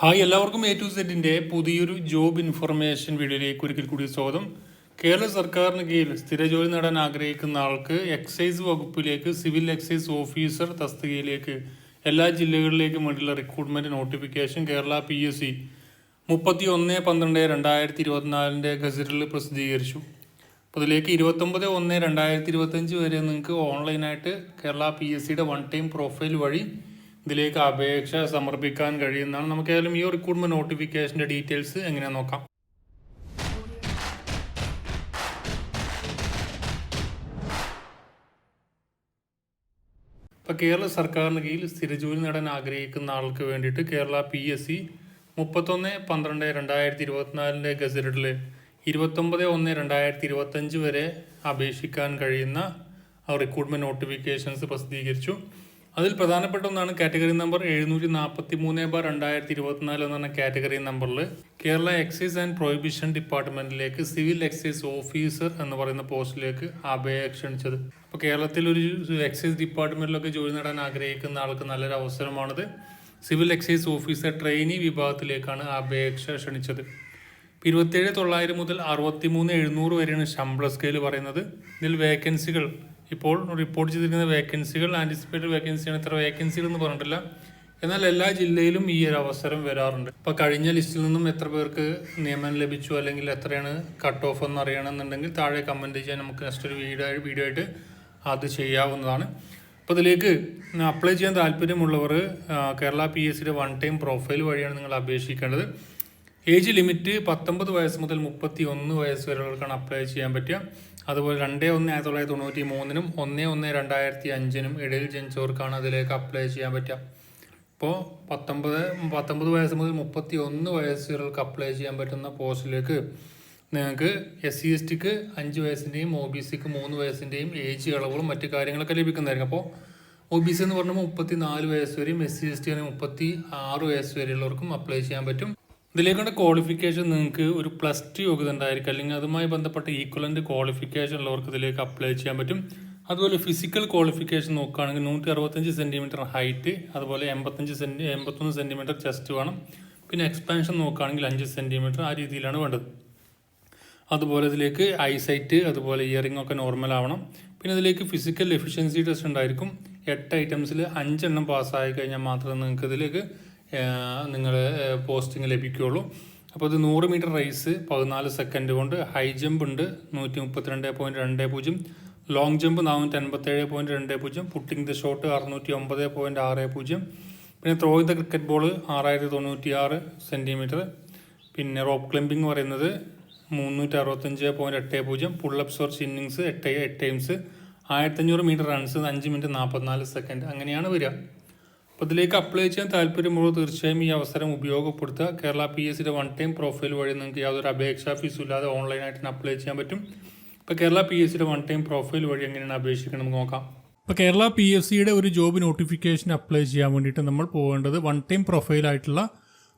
Hi എല്ലാവർക്കും A to സെറ്റിന്റെ പുതിയൊരു ജോബ് ഇൻഫർമേഷൻ വീഡിയോയിലേക്ക് ഒരിക്കൽ കൂടി സ്വാഗതം. കേരള സർക്കാരിന് കീഴിൽ സ്ഥിര ജോലി നേടാൻ ആഗ്രഹിക്കുന്ന ആൾക്ക് എക്സൈസ് വകുപ്പിലേക്ക് സിവിൽ എക്സൈസ് ഓഫീസർ തസ്തികയിലേക്ക് എല്ലാ ജില്ലകളിലേക്കും വേണ്ടിയുള്ള recruitment notification Kerala P S C മുപ്പത്തി ഒന്ന് പന്ത്രണ്ട് രണ്ടായിരത്തി ഇരുപത്തിനാലിന്റെ ഗസറ്റിൽ പ്രസിദ്ധീകരിച്ചു. അപ്പോൾ ഇതിലേക്ക് ഇരുപത്തൊമ്പത് ഒന്ന് രണ്ടായിരത്തി ഇരുപത്തഞ്ച് വരെ നിങ്ങൾക്ക് ഓൺലൈനായിട്ട് കേരള പി എസ് സിയുടെ വൺ ടൈം പ്രൊഫൈൽ വഴി ഇതിലേക്ക് അപേക്ഷ സമർപ്പിക്കാൻ കഴിയുന്നതാണ്. നമുക്ക് ഏതായാലും ഈ റിക്രൂട്ട്മെന്റ് നോട്ടിഫിക്കേഷന്റെ ഡീറ്റെയിൽസ് എങ്ങനെയാണെന്ന് നോക്കാം. ഇപ്പോൾ കേരള സർക്കാരിന് കീഴിൽ സ്ഥിരജോലി നേടാൻ ആഗ്രഹിക്കുന്ന ആൾക്ക് വേണ്ടിയിട്ട് കേരള പി എസ് സി മുപ്പത്തൊന്ന് പന്ത്രണ്ട് രണ്ടായിരത്തി ഇരുപത്തിനാലിന്റെ ഗസറ്റിൽ ഇരുപത്തൊമ്പത് ഒന്ന് രണ്ടായിരത്തി ഇരുപത്തഞ്ച് വരെ അപേക്ഷിക്കാൻ കഴിയുന്ന റിക്രൂട്ട്മെന്റ് നോട്ടിഫിക്കേഷൻസ് പ്രസിദ്ധീകരിച്ചു. അതിൽ പ്രധാനപ്പെട്ട ഒന്നാണ് കാറ്റഗറി നമ്പർ എഴുന്നൂറ്റി നാൽപ്പത്തി മൂന്ന് ബാർ രണ്ടായിരത്തി ഇരുപത്തിനാല് എന്ന കാറ്റഗറി നമ്പറിൽ കേരള എക്സൈസ് ആൻഡ് പ്രൊഹിബിഷൻ ഡിപ്പാർട്ട്മെന്റിലേക്ക് സിവിൽ എക്സൈസ് ഓഫീസർ എന്ന് പറയുന്ന പോസ്റ്റിലേക്ക് അപേക്ഷ ക്ഷണിച്ചത്. അപ്പോൾ കേരളത്തിൽ ഒരു എക്സൈസ് ഡിപ്പാർട്ട്മെന്റിലൊക്കെ ജോലി നേടാൻ ആഗ്രഹിക്കുന്ന ആൾക്ക് നല്ലൊരു അവസരമാണിത്. സിവിൽ എക്സൈസ് ഓഫീസർ ട്രെയിനി വിഭാഗത്തിലേക്കാണ് അപേക്ഷ ക്ഷണിച്ചത്. ഇരുപത്തേഴ് തൊള്ളായിരം മുതൽ അറുപത്തി മൂന്ന് എഴുന്നൂറ് വരെയാണ് ശമ്പള സ്കെയിൽ പറയുന്നത്. ഇതിൽ വേക്കൻസികൾ ഇപ്പോൾ റിപ്പോർട്ട് ചെയ്തിരിക്കുന്ന വേക്കൻസികൾ ആന്റിസിപ്പേറ്റഡ് വേക്കൻസിയാണ് ഇത്ര വേക്കൻസികൾ എന്ന് പറഞ്ഞിട്ടില്ല. എന്നാൽ എല്ലാ ജില്ലയിലും ഈ ഒരു അവസരം വരാറുണ്ട്. ഇപ്പോൾ കഴിഞ്ഞ ലിസ്റ്റിൽ നിന്നും എത്ര പേർക്ക് നിയമനം ലഭിച്ചു അല്ലെങ്കിൽ എത്രയാണ് കട്ട് ഓഫ് എന്ന് അറിയണമെന്നുണ്ടെങ്കിൽ താഴെ കമന്റ് ചെയ്യാൻ നമുക്ക് നെക്സ്റ്റ് ഒരു വീഡിയോ വീഡിയോ ആയിട്ട് അത് ചെയ്യാവുന്നതാണ്. അപ്പോൾ ഇതിലേക്ക് അപ്ലൈ ചെയ്യാൻ താല്പര്യമുള്ളവർ കേരള പി എസ് സിയുടെ വൺ ടൈം പ്രൊഫൈൽ വഴിയാണ് നിങ്ങൾ അപേക്ഷിക്കേണ്ടത്. ഏജ് ലിമിറ്റ് പത്തൊമ്പത് വയസ്സ് മുതൽ മുപ്പത്തി ഒന്ന് വയസ്സ് വരെയുള്ളവർക്കാണ് അപ്ലൈ ചെയ്യാൻ പറ്റുക. അതുപോലെ രണ്ട് ഒന്ന് ആയിരത്തി തൊള്ളായിരത്തി തൊണ്ണൂറ്റി മൂന്നിനും ഒന്ന് ഒന്ന് രണ്ടായിരത്തി അഞ്ചിനും ഇടയിൽ ജനിച്ചവർക്കാണ് അതിലേക്ക് അപ്ലൈ ചെയ്യാൻ പറ്റുക. ഇപ്പോൾ പത്തൊമ്പത് പത്തൊമ്പത് വയസ്സ് മുതൽ മുപ്പത്തി ഒന്ന് വയസ്സുകൾക്ക് അപ്ലൈ ചെയ്യാൻ പറ്റുന്ന പോസ്റ്റിലേക്ക് നിങ്ങൾക്ക് എസ് സി എസ് ടിക്ക് അഞ്ച് വയസ്സിന്റെയും ഒ ബി സിക്ക് മൂന്ന് വയസ്സിന്റെയും ഏജ് ഇളവുകളും മറ്റു കാര്യങ്ങളൊക്കെ ലഭിക്കുന്നതായിരിക്കും. അപ്പോൾ ഒ ബി സി എന്ന് പറഞ്ഞാൽ മുപ്പത്തി നാല് വയസ്സ് വരെയും എസ് സി എസ് ടി ആണെങ്കിൽ മുപ്പത്തി ആറ് വയസ്സ് വരെയുള്ളവർക്കും അപ്ലൈ ചെയ്യാൻ പറ്റും. ഇതിലേക്കുള്ള ക്വാളിഫിക്കേഷൻ നിങ്ങൾക്ക് ഒരു പ്ലസ് ടു യോഗ്യത ഉണ്ടായിരിക്കും. അല്ലെങ്കിൽ അതുമായി ബന്ധപ്പെട്ട ഈക്വലന്റ് ക്വാളിഫിക്കേഷൻ ഉള്ളവർക്ക് ഇതിലേക്ക് അപ്ലൈ ചെയ്യാൻ പറ്റും. അതുപോലെ ഫിസിക്കൽ ക്വാളിഫിക്കേഷൻ നോക്കുകയാണെങ്കിൽ നൂറ്റി അറുപത്തഞ്ച് സെന്റിമീറ്റർ ഹൈറ്റ് അതുപോലെ എൺപത്തഞ്ച് സെന്റി എൺപത്തൊന്ന് സെന്റിമീറ്റർ ചെസ്റ്റ് വേണം. പിന്നെ എക്സ്പാൻഷൻ നോക്കുകയാണെങ്കിൽ അഞ്ച് സെന്റിമീറ്റർ ആ രീതിയിലാണ് വേണ്ടത്. അതുപോലെ ഇതിലേക്ക് ഐസൈറ്റ് അതുപോലെ ഇയറിംഗ് ഒക്കെ നോർമൽ ആവണം. പിന്നെ ഇതിലേക്ക് ഫിസിക്കൽ എഫിഷ്യൻസി ടെസ്റ്റ് ഉണ്ടായിരിക്കും. എട്ട് ഐറ്റംസിൽ അഞ്ചെണ്ണം പാസ്സായി കഴിഞ്ഞാൽ മാത്രമേ നിങ്ങൾക്ക് ഇതിലേക്ക് നിങ്ങൾ പോസ്റ്റിംഗ് ലഭിക്കുകയുള്ളൂ അപ്പോൾ ഇത് നൂറ് മീറ്റർ റേസ് പതിനാല് സെക്കൻഡ് കൊണ്ട് ഹൈ ജമ്പ് ഉണ്ട് നൂറ്റി മുപ്പത്തിരണ്ട് പോയിന്റ് രണ്ട് പൂജ്യം. ലോങ് ജമ്പ് നാനൂറ്റി അൻപത്തേഴ് പോയിന്റ് രണ്ട് പൂജ്യം. പുട്ടിംഗ് ദ ഷോട്ട് അറുന്നൂറ്റി ഒമ്പത് പോയിന്റ് ആറ് പൂജ്യം. പിന്നെ ത്രോ ദ ക്രിക്കറ്റ് ബോൾ ആറായിരത്തി തൊണ്ണൂറ്റി ആറ് സെന്റിമീറ്റർ പിന്നെ റോപ്പ് ക്ലൈമ്പിംഗ് പറയുന്നത് മുന്നൂറ്റി അറുപത്തഞ്ച് പോയിന്റ് എട്ട് പൂജ്യം. പുള്ളപ്പ് സോർച്ച് ഇന്നിങ്സ് എട്ട് എട്ട് ടൈംസ് ആയിരത്തഞ്ഞൂറ് മീറ്റർ റൺസ് അഞ്ച് മിനിറ്റ് നാൽപ്പത്തിനാല് സെക്കൻഡ് അങ്ങനെയാണ് വരിക. അപ്പോൾ ഇതിലേക്ക് അപ്ലൈ ചെയ്യാൻ താല്പര്യമുള്ളവർ തീർച്ചയായും ഈ അവസരം ഉപയോഗപ്പെടുത്തുക. കേരള പി എസ് സിയുടെ വൺ ടൈം പ്രൊഫൈൽ വഴി നിങ്ങൾക്ക് യാതൊരു അപേക്ഷാ ഫീസും ഇല്ലാതെ ഓൺലൈനായിട്ട് അപ്ലൈ ചെയ്യാൻ പറ്റും. ഇപ്പോൾ കേരള പി എസ് സിയുടെ വൺ ടൈം പ്രൊഫൈൽ വഴി എങ്ങനെയാണ് അപേക്ഷിക്കണം നമുക്ക് നോക്കാം. ഇപ്പോൾ കേരള പി എസ് സിയുടെ ഒരു ജോബ് നോട്ടിഫിക്കേഷൻ അപ്ലൈ ചെയ്യാൻ വേണ്ടിയിട്ട് നമ്മൾ പോകേണ്ടത് വൺ ടൈം പ്രൊഫൈലായിട്ടുള്ള